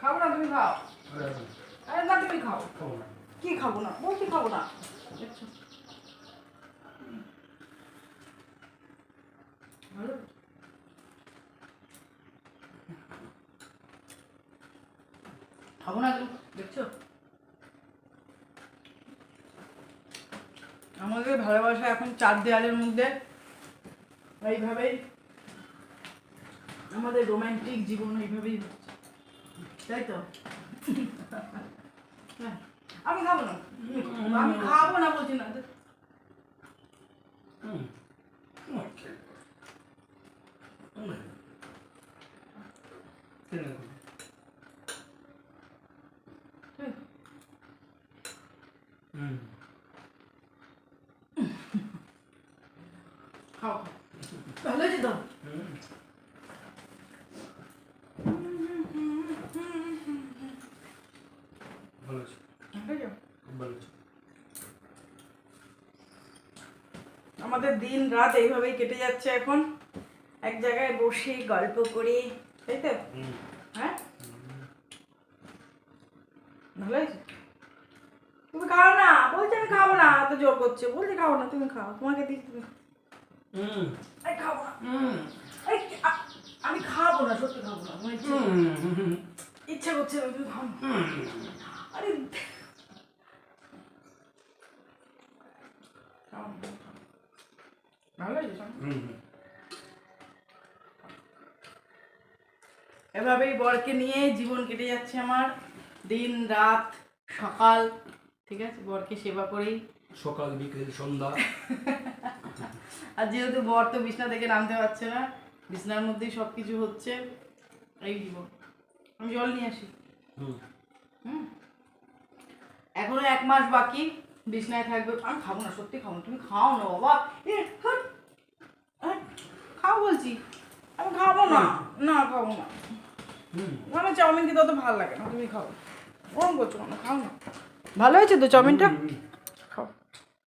খাব না তুমি খাও। না, তুমি খাও। কি খাব না? বলছি খাব না। খাব না তুমি? দেখছ? আমাদের ভালোবাসা এখন চার দেয়ালের মধ্যে। এইভাবেই আমাদের রোমান্টিক জীবন এইভাবেই হচ্ছে। তাই তো? হ্যাঁ, আমি খাব না। আমি খাব না বলছি না। খাও। ভালো হয়েছে তো ভালো আছে হয়েছে? খুব ভালো আছে আমাদের দিন রাত এইভাবেই কেটে যাচ্ছে এখন। এক জায়গায় বসে গল্প করে তাই তো? হ্যাঁ? ভালো হয়েছে? তুমি খাও না বলছি আমি খাব না এত জোর করছে। বলছি খাব না তুমি খাও তোমাকে দিই তুমি। খাও। খাব না। আমি খাব না সত্যি খাব না ইচ্ছে ইচ্ছা করছে না তুমি খাও আরে খাও না। ভালো এভাবেই বরকে নিয়ে জীবন কেটে যাচ্ছে আমার। দিন রাত সকাল ঠিক আছে? বরকে সেবা করেই। সকাল বিকেল সন্ধ্যা। আর যেহেতু বর তো বিছনা থেকে নামতে পারছে না বিছনার মধ্যেই সব কিছু হচ্ছে এই জীবন। আমি জল নিয়ে আসি। হুম। এখনও এক মাস বাকি। বিছনায় থাকবে আমি খাব না সত্যি খাব না তুমি খাও না বাবা। খাও বলছি। আমি খাব না। না খাব না। মানে আমার চাউমিন খেতে অত ভালো লাগে না তুমি খাও। ওরম করছ না খাও না। ভালো হয়েছে তো চাউমিনটা?